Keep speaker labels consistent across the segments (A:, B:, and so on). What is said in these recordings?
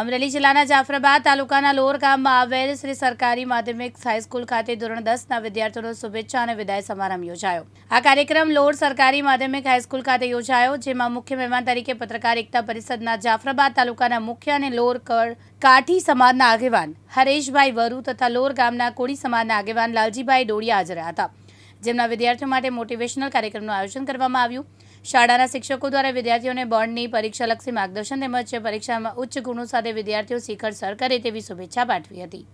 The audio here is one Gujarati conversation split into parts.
A: અમરેલી જિલ્લાના જાફરાબાદ તાલુકાના લોર ગામમાં આવેલ શ્રી સરકારી માધ્યમિક હાઈસ્કૂલ ખાતે ધોરણ દસના વિદ્યાર્થીઓનો શુભેચ્છા અને વિદાય સમારંભ યોજાયો. આ કાર્યક્રમ લોર સરકારી માધ્યમિક હાઈસ્કૂલ ખાતે યોજાયો, જેમાં મુખ્ય મહેમાન તરીકે પત્રકાર એકતા પરિષદના જાફરાબાદ તાલુકાના મુખ્ય અને લોર કાઠી સમાજના આગેવાન હરેશભાઈ વરુ તથા લોર ગામના કોળી સમાજના આગેવાન લાલજીભાઈ ડોડિયા હાજર હતા. જેમના વિદ્યાર્થીઓ માટે મોટિવેશનલ કાર્યક્રમનું આયોજન કરવામાં આવ્યું. શાળાના શિક્ષકો દ્વારા વિદ્યાર્થીઓને બોર્ડની પરીક્ષાલક્ષી માર્ગદર્શન તેમજ પરીક્ષામાં ઉચ્ચ ગુણો સાથે વિદ્યાર્થીઓ શિખર સર કરે તેવી શુભેચ્છા પાઠવી હતી.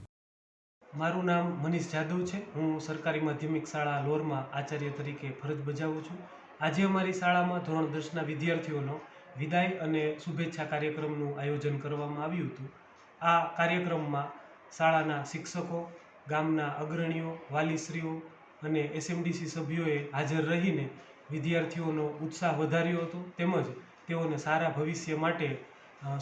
B: મારું નામ મનીષ જાદવ છે. હું સરકારી માધ્યમિક શાળા લોરમાં આચાર્ય તરીકે ફરજ બજાવું છું. આજે અમારી શાળામાં ધોરણ દસના વિદ્યાર્થીઓનો વિદાય અને શુભેચ્છા કાર્યક્રમનું આયોજન કરવામાં આવ્યું હતું. આ કાર્યક્રમમાં શાળાના શિક્ષકો, ગામના અગ્રણીઓ, વાલીશ્રીઓ અને એસએમડીસી સભ્યોએ હાજર રહીને વિદ્યાર્થીઓનો ઉત્સાહ વધાર્યો હતો. તેમજ તેઓને સારા ભવિષ્ય માટે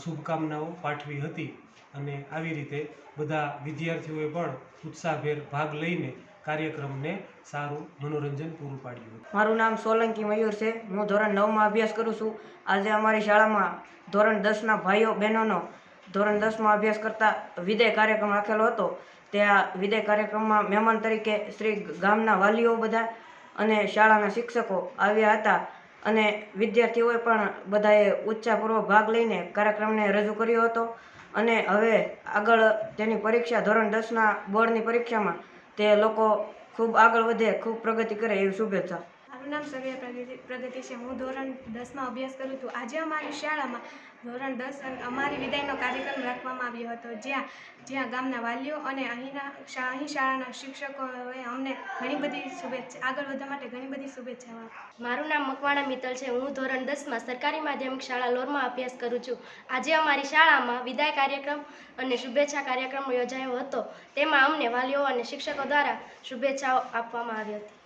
B: શુભકામનાઓ પાઠવી હતી. અને આવી રીતે બધા વિદ્યાર્થીઓએ પણ ઉત્સાહભેર ભાગ લઈને કાર્યક્રમને સારું મનોરંજન પૂરું પાડ્યું
C: મારું નામ સોલંકી મયુર છે. હું ધોરણ નવમાં અભ્યાસ કરું છું. આજે અમારી શાળામાં ધોરણ દસના ભાઈઓ બહેનોનો ધોરણ દસમાં અભ્યાસ કરતા વિદાય કાર્યક્રમ રાખેલો હતો. ત્યાં વિદાય કાર્યક્રમમાં મહેમાન તરીકે શ્રી ગામના વાલીઓ બધા અને શાળાના શિક્ષકો આવ્યા હતા અને વિદ્યાર્થીઓએ પણ બધાએ ઉત્સાહપૂર્વક ભાગ લઈને કાર્યક્રમને રજૂ કર્યો હતો. અને હવે આગળ તેની પરીક્ષા ધોરણ દસના બોર્ડની પરીક્ષામાં તે લોકો ખૂબ આગળ વધે, ખૂબ પ્રગતિ કરે એવી શુભેચ્છા.
D: નામ સર્વ્યા પ્રગતિ પ્રગતિ છે. હું ધોરણ દસમાં અભ્યાસ કરું છું. આજે અમારી શાળામાં ધોરણ દસ અને અમારી વિદાયનો કાર્યક્રમ રાખવામાં આવ્યો હતો. જ્યાં જ્યાં ગામના વાલીઓ અને અહીંના અહીં શાળાના શિક્ષકોએ અમને ઘણી બધી શુભેચ્છા આગળ વધવા માટે ઘણી બધી શુભેચ્છાઓ
E: મારું નામ મકવાણા મિત્તલ છે. હું ધોરણ દસમાં સરકારી માધ્યમિક શાળા લોરમાં અભ્યાસ કરું છું. આજે અમારી શાળામાં વિદાય કાર્યક્રમ અને શુભેચ્છા કાર્યક્રમ યોજાયો હતો. તેમાં અમને વાલીઓ અને શિક્ષકો દ્વારા શુભેચ્છાઓ આપવામાં આવી હતી.